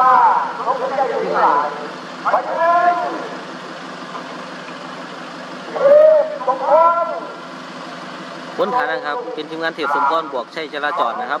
มาลงไปได้ที่ไหนไปเลยเอ๊ะตรงนั้นบนฐานนะครับ เป็นทีมงานเทศสมพรบวกชัยจราจรนะครับ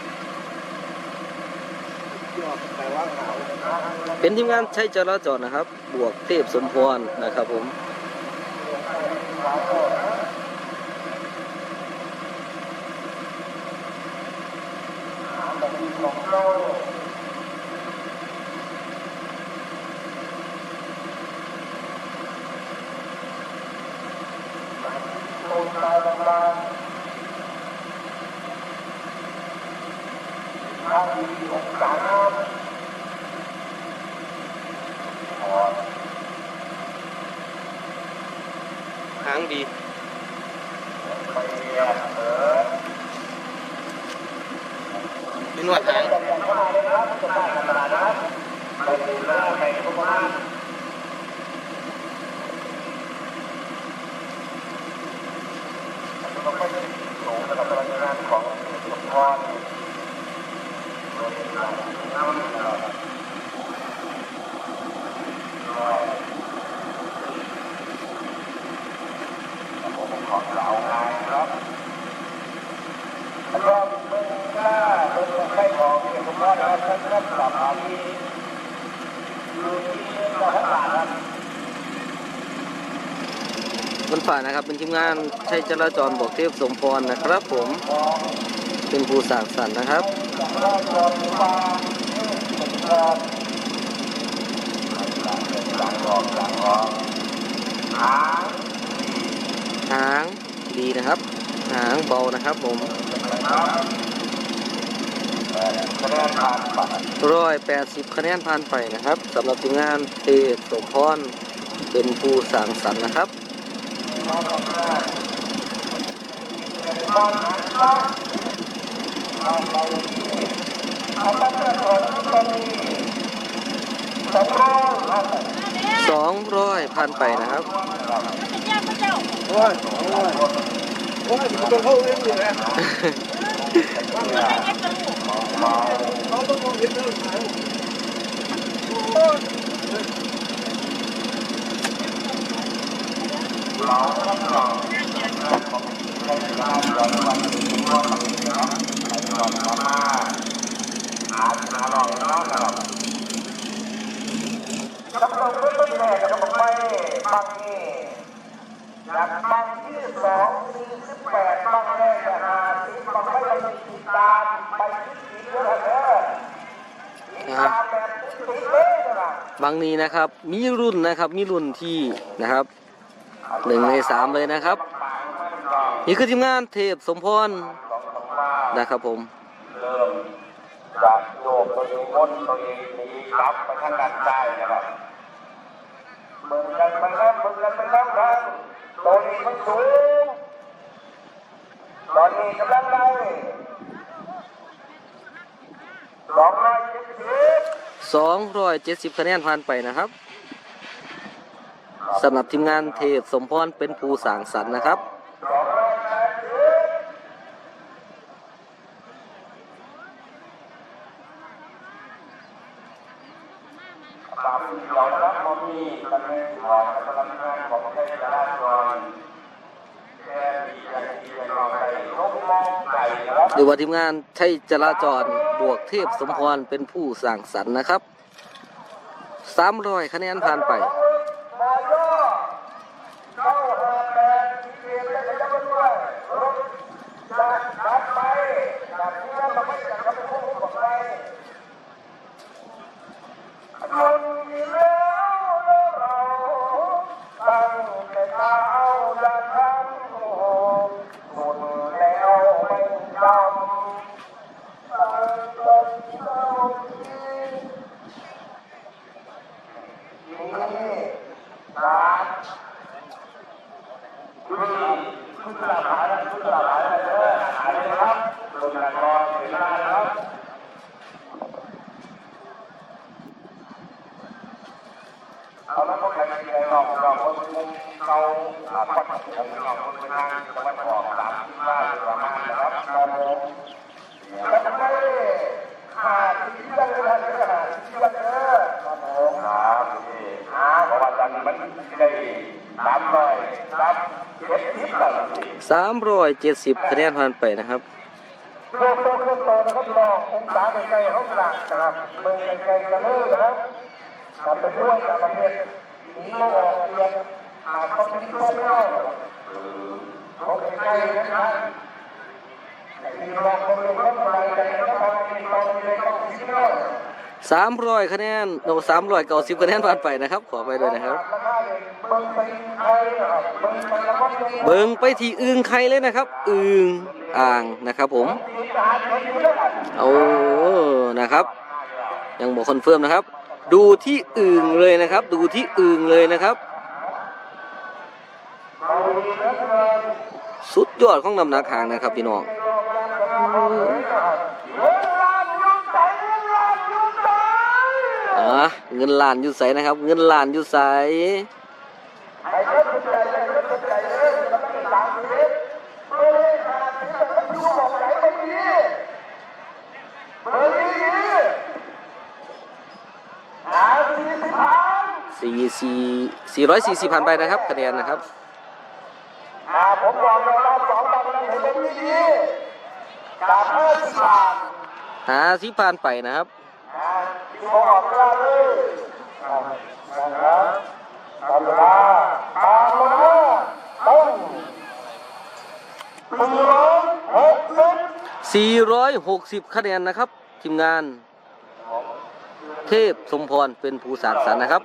เป็นทีมงานใช้จราจรนะครับ บวกเทพสมพรนะครับผมของเรา หางรอบเมืองหน้าเป็นใครของเอกภาพและท่านรับสาขาที่อยู่ที่มหาศาลครั บบนฝ่านะครับ เป็นทีมงานใชัยจราจรบวกเทพสมพรนะครับผม เป็นผู้สร้างสรรค์นะครับ ราชรมาสงครามหลังรอบหลังรอบหาหางดีนะครับ หางเบานะครับผมคะแนนผ่านปัดร้อยแปดสิบคะแนนผ่านไปนะครับสำหรับทีมงานเทพสมพรเป็นผู้สร้างสรรค์นะครับ สองร้อยผ่านไปนะครับโอ้ยโอ้ยโอ้ยตัวเขาเองอยู่แล้วเขาต้องมองเห็นเรื่องหาง กำลังเริ่มแรกกำลังไปบางนี่จาก ที่สองสี่สิบแปดบางแรกนะฮะที่บางไม่ไปติดตามไปที่สีเยอะแท้ติดตามแบบติดเลยนะบางนี้นะครับมีรุ่นนะครับมีรุ่นที่นะครับหนึ่งในสามเลยนะครับ นี่คือทีมงานเทพสมพรนะครับผมเริ่มจากโยกตัวเองวนตัวเองนีกลับไปทางด้านใต้นะครับมึงกันไปแล้วมึงกันไปแล้วครับ ตัวนี้มันสูงตอนนี้กำลังได้สองร้อยเจ็ดสิบ270คะแนนผ่านไปนะครับสำหรับทีมงานเทพสมพรเป็นผู้สางสรรค์นะครับสองร้อยแปดสิบตามที่เรารับมมีกันในของพลังงานของประเทศจราจรแค่มีอย่างเดียวเราไปลงมองไก่นะครับหรือว่าทีมงานใช้จราจรบวกเทพสมพรเป็นผู้สั่งสรรค์นะครับ300คะแนนผ่านไปมร้อยวเลยจะมาด้วยรถจากนัดไปจากที่นั่นเราไม่อยากจะไป คุณสาขาคุณสาขารเลยหายลยครัรงานเสียหน้ารับเอาแล้วก็แข่งกันเราเราคนมุเราปัดผมเราคางตะวักสามสิบห้าประมานรับเราไมขาดที่ตั้งเวลาเลยาดที่ตั้งเวลาครับผมครับนี่ฮะเพราะว่าจันมันไม่ได้ สามร้อยเจ็ดสิบคะแนนผ่านไปนะครับโลกโตขึ้นโตนะครัองศาในใจห้องหลักนะครับเมืองไกลๆกันเลยนะครับกลับไปด้วยต่างระเทศนี้เรเรียนหาความคิดที่ไม่ได้ของไกลๆนะครับที่เราคนเรียนเข้าไปกัน สามร้อยคะแนนโอ้สามร้อยเก้าสิบคะแนนผ่านไปนะครับ ขอไปด้วยนะครับ เบิ่งไปที่อึงไข่เลยนะครับ อึงอ่างนะครับผมมีทหารคนอยู่ด้วยกันเอานะครับ ยังบอกคอนเฟิร์มนะครับ ดูที่อึงเลยนะครับ ดูที่อึงเลยนะครับ สุดยอดของน้ำหนักหางนะครับพี่น้อง อะเงินล้านอยู่ใสนะครับ เงินล้านอยู่ใสสี่สี่สี่ร้อยสี่สิบพันไปนะครับคะแนนนะครับผมบอกเลยว่าสองบางนั้นเห็นเป็นดีจากห้าสิบบาทหาสิผ่านไปนะครับ บอกลาเลยนะครับตามเวลาตามเวลาต้องสี่ร้อยหกสิบ460คะแนนนะครับ ทีมงาน เทพสมพรเป็นผู้สารสันนะครับ